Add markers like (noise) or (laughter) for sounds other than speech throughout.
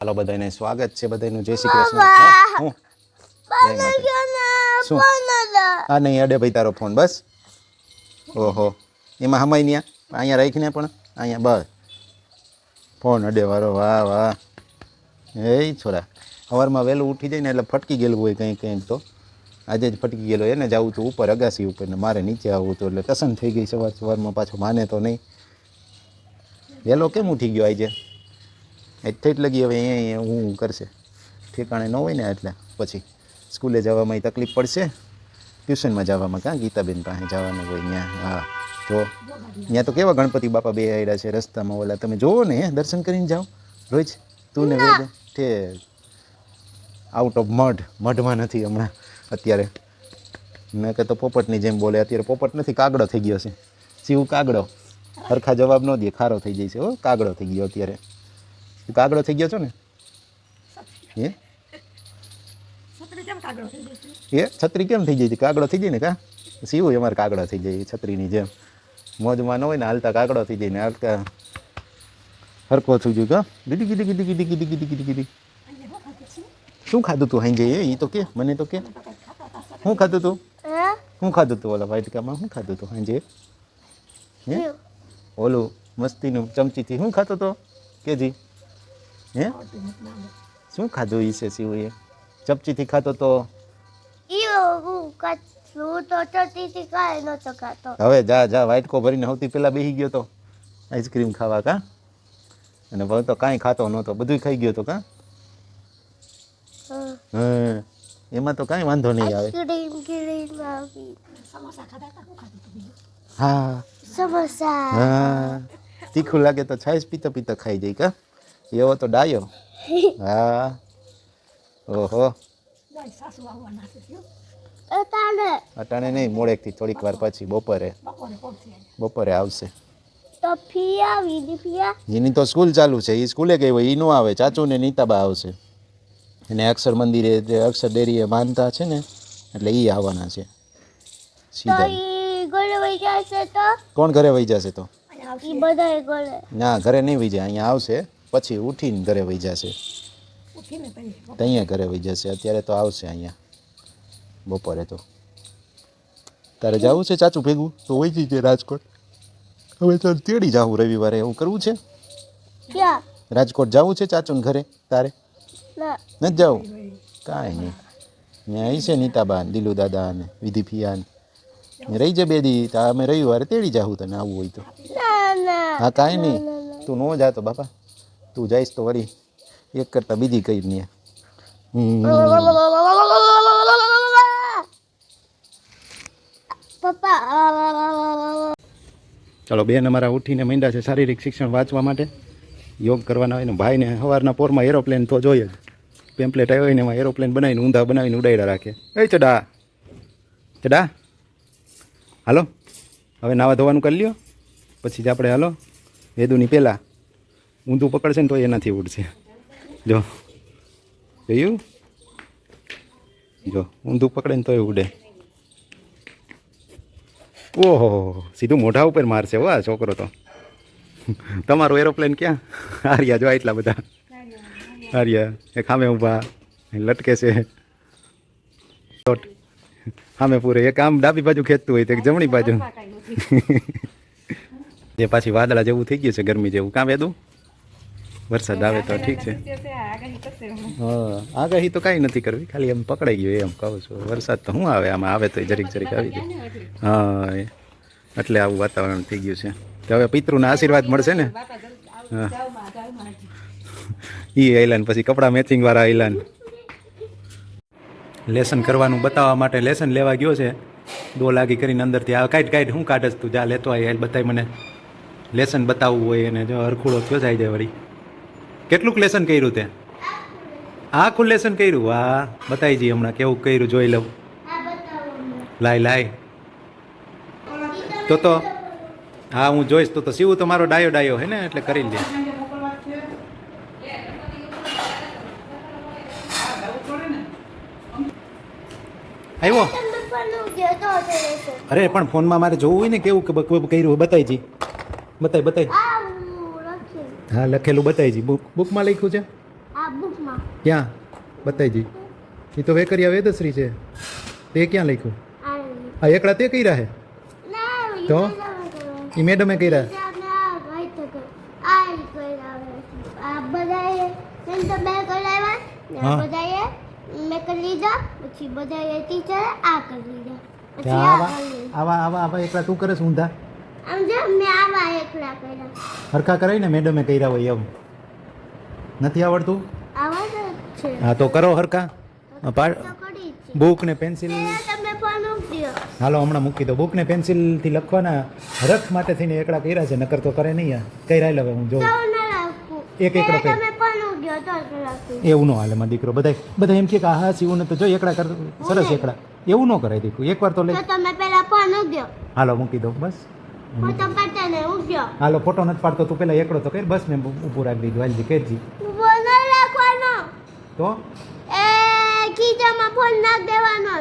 હાલો બધાને સ્વાગત છે બધાનું જય શ્રી કૃષ્ણ. હું શું? આ નહીં અડે ભાઈ તારો ફોન બસ. ઓહો એમાં હમાય ન્યા? અહીંયા રાખીને પણ? અહીંયા બસ. ફોન અડે વારો વાહ વાહ. એ છોરા સવારમાં વહેલું ઉઠી જાય ને એટલે ફટકી ગયેલું હોય કંઈ કંઈક તો. આજે જ ફટકી ગયેલો એને જવું હતું ઉપર અગાસી ઉપર ને મારે નીચે આવવું હતું એટલે કસન થઈ ગઈ સવાર સવારમાં પાછો માને તો નહીં. વહેલો કેમ ઉઠી ગયો આજે? એટલી જ લગી. હવે અહીંયા હું કરશે. ઠેકાણે ન હોય ને એટલે પછી સ્કૂલે જવામાં તકલીફ પડશે. ટ્યુશનમાં જવામાં કાં ગીતાબેન પાસે જવાનું હોય ત્યાં હા. જો. ત્યાં તો કેવા ગણપતિ બાપા બે આવ્યા છે રસ્તામાં ઓલા. તમે જોવો ને દર્શન કરીને જાઓ. રોજ. તું ને ઠે આઉટ ઓફ મઢ મઢમાં નથી હમણાં. અત્યારે. મેં કે તો પોપટની જેમ બોલે. અત્યારે પોપટ નથી કાગડો થઈ ગયો છે. શિવ કાગડો. સરખા જવાબ ન દે. ખારો થઈ જાય છે હો. કાગડો થઈ ગયો અત્યારે. તું કાગડો થઈ ગયો છો ને હે એ છત્રી કેમ થઈ જાય કાગડો થઈ જાય ને કા સીવું અમારે કાગડો થઈ જાય છત્રીની જેમ મોજમાં ન હોય ને હાલતા કાગડો થઈ જાય ને હાલતા હરકો થઈ ગયું કા ગીડી ગીડી ગીડી ગીડી ગીડી ગીડી ગીડી ગીડી શું ખાધું તું હાઈ જઈએ એ તો કે મને તો કે શું ખાધું તું શું ખાધું તું ઓલા વાટકામાં શું ખાધું તું હાંજે હે ઓલું મસ્તીનું ચમચીથી શું ખાતો તો કેજી હે શું ખાધું ઈ છે શિવએ ચપચીથી ખાતો તો હવે જા જા વાટકો ભરીને સૌથી પહેલાં બેસી ગયો તો આઈસ્ક્રીમ ખાવા કા અને ભાઈ તો કાંઈ ખાતો નહોતો બધું ખાઈ ગયો તો કા હા એમાં તો કાંઈ વાંધો નહીં આવે હા સમોસા હા તીખું લાગે તો છાશ પીતા પીતા ખાઈ જાય કા એવો તો ડાયો હા ઓહો અટાણે નહીં મોડેકથી થોડીક વાર પછી બપોરે. બપોરે આવશે. એની તો સ્કૂલ ચાલુ છે એ સ્કૂલે ગઈ હોય એ ન આવે ચાચુ ને નીતાબા આવશે. અને અક્ષર મંદિરે જે અક્ષર ડેરીએ માનતા છે ને એટલે એ આવવાના છે. સીધા. કોણ ઘરે વહી જશે તો? ના ઘરે નહીં વહી જાય અહીંયા આવશે. પછી ઉઠીને ઘરે વહી જશે. અહીંયા ઘરે વહી જશે. અત્યારે તો આવશે અહીંયા. બપોરે તો. તારે જવું છે ચાચું ભેગું? તો હોય જઈએ રાજકોટ. હવે તો તેડી જવું રવિવારે. એવું કરવું છે? રાજકોટ જવું છે ચાચુને ઘરે? તારે? નથી જવું? કાંઈ નહીં. ત્યાં અહીં છે નીતાબા દિલુ દાદા ને વિધિ ફિયા રહી જાય બે દી. અમે રવિવારે તેડી જાવું તને આવવું હોય તો. હા કાંઈ નહીં. તું ન જાતો બાપા. તું જઈશ તો વળી એક કરતાં બીજી કઈ નહીં. ચાલો, બેન અમારા ઉઠીને માંડ્યા છે, શારીરિક શિક્ષણ વાંચવા માટે. યોગ કરવાના હોય ને ભાઈને સવારના પોરમાં એરોપ્લેન તો જોઈએ. જ પેમ્પલેટ આવ્યો ને એમાં એરોપ્લેન બનાવીને ઊંધા બનાવીને ઉડાડ્યા રાખે. એ ચડા. ચડા. હાલો. હવે નાવા ધોવાનું કરી લ્યો. પછી જ આપણે હાલો. વેદુની પહેલાં ઊંધું પકડશે ને તો એનાથી ઉડશે. જો. જોયું? જો ઊંધું પકડે ને તોય ઉડે. ઓહો સીધું મોઢા ઉપર મારશે હો આ છોકરો તો. તમારું એરોપ્લેન ક્યાં? હાર્યા જો એટલા બધા. હાર્યા એ ખામે ઊભા. લટકે છે. સામે પૂરે. એક આમ ડાબી બાજુ ખેંચતું હોય તો એક જમણી બાજુ. (laughs) જે પાછી વાદળા જેવું થઈ ગયું છે ગરમી જેવું. કાં વેદું? વરસાદ આવે તો ઠીક છે. હા આગાહી તો કાંઈ નથી કરવી ખાલી એમ પકડાઈ ગયું એમ કહું છું. વરસાદ તો શું આવે આમાં આવે તો જરીક જરીક આવી જાય હા એટલે આવું વાતાવરણ થઈ ગયું છે. તો હવે પિતૃના આશીર્વાદ મળશે ને? હા. ઈ આઈલાન પછી કપડાં મેચિંગ વાળા આઈલાન લેસન કરવાનું બતાવવા માટે લેસન લેવા ગયો છે. દો લાગી કરીને અંદરથી આ કાઢ કાઢ હું કાઢસ તું જા લેતો આવી બતાય મને. લેસન બતાવવું હોય અને જો હરખુડો થયો જાય જાય વળી. કેટલુંક લેસન કર્યું તે? આખું લેસન કર્યું? વાહ બતાવી જઈએ હમણાં કેવું કર્યું, જોઈ લઉં. લાય લાય. તો તો, હા, હું જોઈશ. તો તો શિવ તો મારો ડાયો ડાયો, હે ને? એટલે કરી લે. આવ્યો. અરે, પણ ફોનમાં મારે જોવું હોય ને, કેવું કર્યું બતાવી જી બતાવી બતાવી હા લખેલું બતાવીજી બુક બુકમાં લખ્યું છે? ક્યાં? બતાવીજી એ તો વેકરિયા વેદશ્રી છે. તે ક્યાં લખ્યું? હા એકડા તે કર્યા હે? તો? એ મેડમે કર્યા? આવા આવા આવા એકલા તું કરે શું ઊંધા? આમ જો મેં આવા એકલા કર્યા. હરખા કરાય ને મેડમે કર્યા હોય એમ. નથી આવડતું? છે. હા તો કરો હરખા. બુક ને પેન્સિલ હાલો હમણાં મૂકી દો. બુક ને પેન્સિલથી લખવાના રખ માટે થઈને એકડા કર્યા છે નકર તો કરે નહીં આ. કઈ રાય હું જોઉં. એક એકડો પહેલા કર. તમે ફોન મૂક્યો તો જ રાખું એવું ન હાલે મારો દીકરો. બધા બધા એમ કે હા સીવું ને તો જો એકડા કર સરસ એકડા એવું ન કરાય દીકરું. એકવાર તો લઈ તમે પેલા પણ હાલો મૂકી દો. બસ. ફોટો પાડતા ને મૂક્યો હાલો ફોટો નથી પાડતો તું પેલા એકડો તો કઈ બસ મેં ઊભું રાખી દીધું હાલજી કેજી. ન રાખવાનો. તો? એ ખીચામાં ફોન નાખ દેવાનો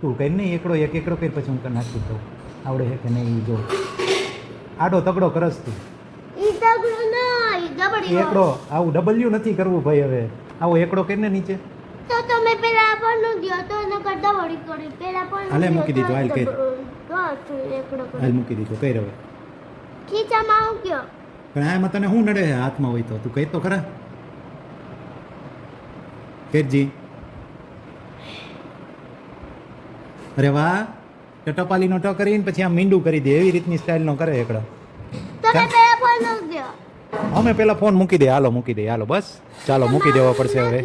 તું કઈ નહીં એકડો એક એકડો કઈ પછી હું નાખી દઉં. આવડે છે કે નહીં જો. આડો તગડો કરસ તું. ઈ તગડું ના. એકડો આવું ડબલ્યુ નથી કરવું ભાઈ હવે. આવો એકડો કરીને નીચે. તો તમે પેલા ફોન મૂક્યો તો એના કરતા વળી કરી પેલા પણ હાલે મૂકી દીધો હાલ કે. હાલ મૂકી દીધો કઈ હવે ખીચામાં ગયો પણ આમાં તને શું નડે હાથમાં હોય તો? તું કહી તો ખરા. કેરજી અરે વાહ તો ટપાલીનો ટો કરીને પછી આમ મીંડું કરી દે એવી રીતની સ્ટાઇલનો કરે એકડો તમે પેલા ફોન મૂક્યો અમે પેલા ફોન મૂકી દે હાલો મૂકી દે હાલો બસ. ચાલો મૂકી દેવા પડશે હવે.